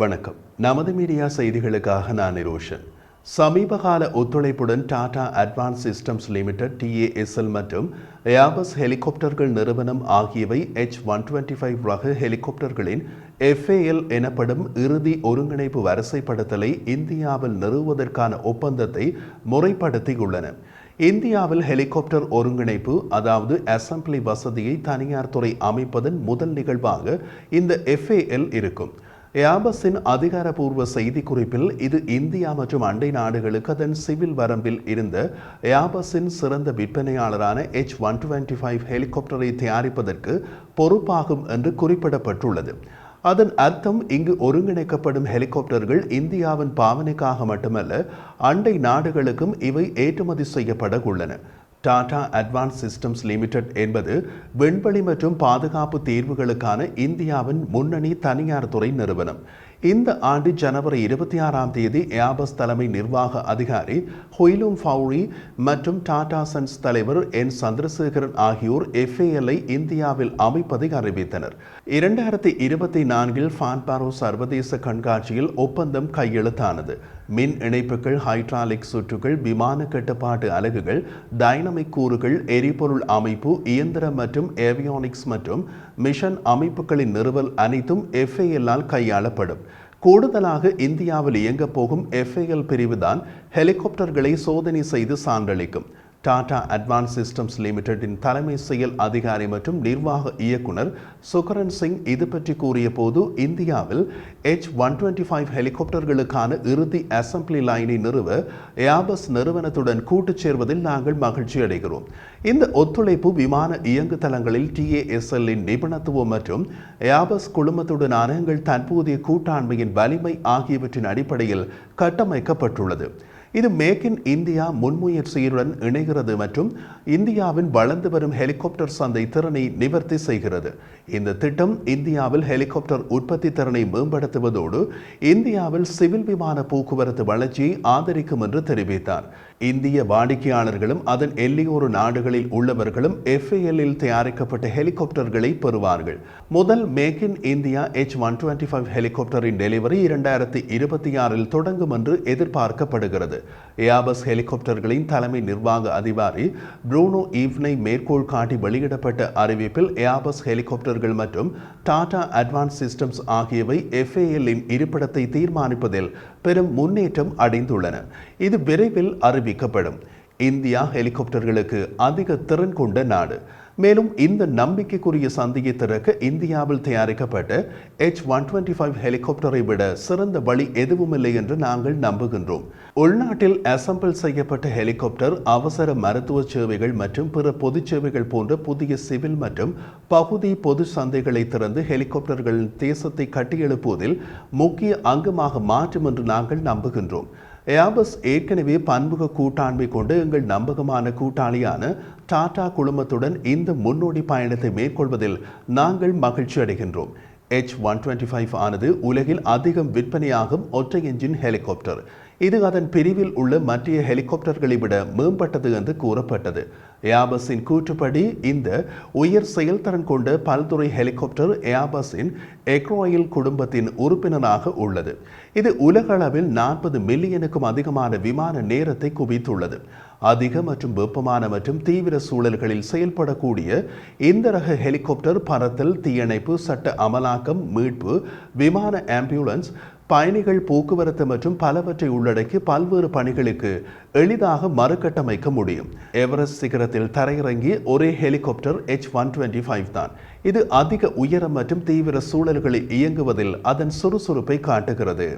வணக்கம். நமது மீடியா செய்திகளுக்காக நான் நிரோஷன். சமீபகால ஒத்துழைப்புடன் Tata advance systems limited TASL மற்றும் ஏபஸ் ஹெலிகாப்டர்கள் நிறுவனம் ஆகியவை எச் ஒன் டுவெண்ட்டி ஃபைவ் ரக ஹெலிகாப்டர்களின் எஃப்ஏஎல் எனப்படும் இறுதி ஒருங்கிணைப்பு வரிசைப்படுத்தலை இந்தியாவில் நிறுவுவதற்கான ஒப்பந்தத்தை முறைப்படுத்தியுள்ளன. இந்தியாவில் ஹெலிகாப்டர் ஒருங்கிணைப்பு அதாவது அசம்பிளி வசதியை தனியார் துறை அமைப்பதன் முதல் நிகழ்வாக இந்த எஃப்ஏஎல் இருக்கும். ஏபஸின் அதிகாரப்பூர்வ செய்திக்குறிப்பில் இது இந்தியா மற்றும் அண்டை நாடுகளுக்கு அதன் சிவில் வரம்பில் இருந்த ஏபஸின் சிறந்த விற்பனையாளரான எச் ஒன் டுவெண்ட்டி ஃபைவ் ஹெலிகாப்டரை தயாரிப்பதற்கு பொறுப்பாகும் என்று குறிப்பிடப்பட்டுள்ளது. அதன் அர்த்தம் இங்கு ஒருங்கிணைக்கப்படும் ஹெலிகாப்டர்கள் இந்தியாவின் பாவனைக்காக மட்டுமல்ல அண்டை நாடுகளுக்கும் இவை ஏற்றுமதி செய்யப்பட உள்ளன டாடா அட்வான்ஸ் சிஸ்டம்ஸ் லிமிடெட் என்பது விண்வெளி மற்றும் பாதுகாப்பு தீர்வுகளுக்கான இந்தியாவின் முன்னணி தனியார் துறை நிறுவனம். இந்த ஆண்டு ஜனவரி இருபத்தி ஆறாம் தேதி ஏபஸ் தலைமை நிர்வாக அதிகாரி ஹொய்லும் ஃபவுரி மற்றும் டாடா சன்ஸ் தலைவர் என் சந்திரசேகரன் ஆகியோர் எஃப்ஏஎல்ஐ இந்தியாவில் அமைப்பதை அறிவித்தனர். இரண்டாயிரத்தி இருபத்தி நான்கில் ஃபான்பாரோ சர்வதேச கண்காட்சியில் ஒப்பந்தம் கையெழுத்தானது. மின் இணைப்புகள் ஹைட்ராலிக் சுற்றுகள் விமான கட்டுப்பாட்டு அலகுகள் டைனமிக் கூறுகள் எரிபொருள் அமைப்பு இயந்திரம் மற்றும் ஏவியானிக்ஸ் மற்றும் மிஷன் அமைப்புகளின் நிறுவல் அனைத்தும் எஃப்ஏஎல்லால் கையாளப்படும். கூடுதலாக இந்தியாவில் இயங்கப் போகும் எஃப்ஏஎல் பிரிவுதான் ஹெலிகாப்டர்களை சோதனை செய்து சான்றளிக்கும். டாடா அட்வான்ஸ் சிஸ்டம்ஸ் லிமிடெடின் தலைமை செயல் அதிகாரி மற்றும் நிர்வாக இயக்குனர் சுகரன் சிங் இது பற்றி கூறிய போது இந்தியாவில் எச் ஒன் டுவெண்ட்டி ஃபைவ் ஹெலிகாப்டர்களுக்கான இறுதி அசம்பிளி லைனை நிறுவ ஏபஸ் நிறுவனத்துடன் கூட்டுச் சேர்வதில் நாங்கள் மகிழ்ச்சி அடைகிறோம். இந்த ஒத்துழைப்பு விமான இயங்கு தளங்களில் டிஏஎஸ்எல்லின் நிபுணத்துவம் மற்றும் ஏபஸ் குழுமத்துடனான எங்கள் தற்போதைய கூட்டாண்மையின் வலிமை ஆகியவற்றின் அடிப்படையில் கட்டமைக்கப்பட்டுள்ளது. இது மேக் இன் இந்தியா முன்முயற்சியுடன் இணைகிறது மற்றும் இந்தியாவின் வளர்ந்து வரும் ஹெலிகாப்டர் சந்தை திறனை நிவர்த்தி செய்கிறது. இந்த திட்டம் இந்தியாவில் ஹெலிகாப்டர் உற்பத்தி திறனை மேம்படுத்துவதோடு இந்தியாவில் சிவில் விமான போக்குவரத்து வளர்ச்சியை ஆதரிக்கும் என்று தெரிவித்தார். இந்திய வாடிக்கையாளர்களும் அதன் எல்லையோரு நாடுகளில் உள்ளவர்களும் எஃப்ஏஎல்லில் தயாரிக்கப்பட்ட ஹெலிகாப்டர்களை பெறுவார்கள். முதல் make in India H one twenty five ஹெலிகாப்டரின் delivery இரண்டாயிரத்தி இருபத்தி ஆறில் தொடங்கும் என்று எதிர்பார்க்கப்படுகிறது. ஏபஸ் ஹெலிகாப்டர்களின் தலைமை நிர்வாக அதிகாரி ப்ரூனோ ஈவ்னை மேற்கோள் காட்டி வெளியிடப்பட்ட அறிவிப்பில் ஏபஸ் ஹெலிகாப்டர்கள் மற்றும் டாடா அட்வான்ஸ் சிஸ்டம்ஸ் ஆகியவை எஃப்ஏஎல்லின் இருப்பிடத்தை தீர்மானிப்பதில் பெரும் முன்னேற்றம் அடைந்துள்ளன. இது விரைவில் அறிவிக்கப்படும். இந்தியா ஹெலிகாப்டர்களுக்கு அதிக திறன் கொண்ட நாடு. மேலும் இந்த நம்பிக்கைக்குரிய சந்தையை திறக்க இந்தியாவில் தயாரிக்கப்பட்ட எச் ஒன் டுவெண்ட்டி ஃபைவ் ஹெலிகாப்டரை விட சிறந்த வழி எதுவுமில்லை என்று நாங்கள் நம்புகின்றோம். உள்நாட்டில் அசம்பிள் செய்யப்பட்ட ஹெலிகாப்டர் அவசர மருத்துவ சேவைகள் மற்றும் பிற பொது சேவைகள் போன்ற புதிய சிவில் மற்றும் பகுதி பொது சந்தைகளை திறந்து ஹெலிகாப்டர்களின் தேசத்தை கட்டியெழுப்புவதில் முக்கிய அங்கமாக மாற்றும் என்று நாங்கள் நம்புகின்றோம். ஏபஸ் ஏற்கனவே பன்முக கூட்டாண்மை கொண்டு எங்கள் நம்பகமான கூட்டாளியான டாடா குழுமத்துடன் இந்த முன்னோடி பயணத்தை மேற்கொள்வதில் நாங்கள் மகிழ்ச்சி அடைகின்றோம். எச் ஒன் டுவெண்ட்டி ஃபைவ் ஆனது உலகில் அதிகம் விற்பனையாகும் ஒற்றை என்ஜின் ஹெலிகாப்டர் இது அதன் பிரிவில் உள்ள மற்ற ஹெலிகாப்டர்களை விட மேம்பட்டது என்று கூறப்பட்டது. ஏபஸின் கூற்றுப்படி இந்த உயர் செயல்திறன் கொண்ட பல்துறை ஹெலிகாப்டர் ஏபஸின் எக்ரோயில் குடும்பத்தின் உறுப்பினராக உள்ளது. இது உலகளவில் நாற்பது மில்லியனுக்கும் அதிகமான விமான நேரத்தை குவித்துள்ளது. அதிக மற்றும் வெப்பமான மற்றும் தீவிர சூழல்களில் செயல்படக்கூடிய இந்த ரக ஹெலிகாப்டர் பறத்தல் தீயணைப்பு சட்ட அமலாக்கம் மீட்பு விமான ஆம்புலன்ஸ் பயணிகள் போக்குவரத்து மற்றும் பலவற்றை உள்ளடக்கி பல்வேறு பணிகளுக்கு எளிதாக மறுகட்டமைக்க முடியும். எவரெஸ்ட் சிகரத்தில் தரையிறங்கி ஒரே helicopter H one twenty five தான். இது அதிக உயரம் மற்றும் தீவிர சூழல்களில் இயங்குவதில் அதன் சுறுசுறுப்பை காட்டுகிறது.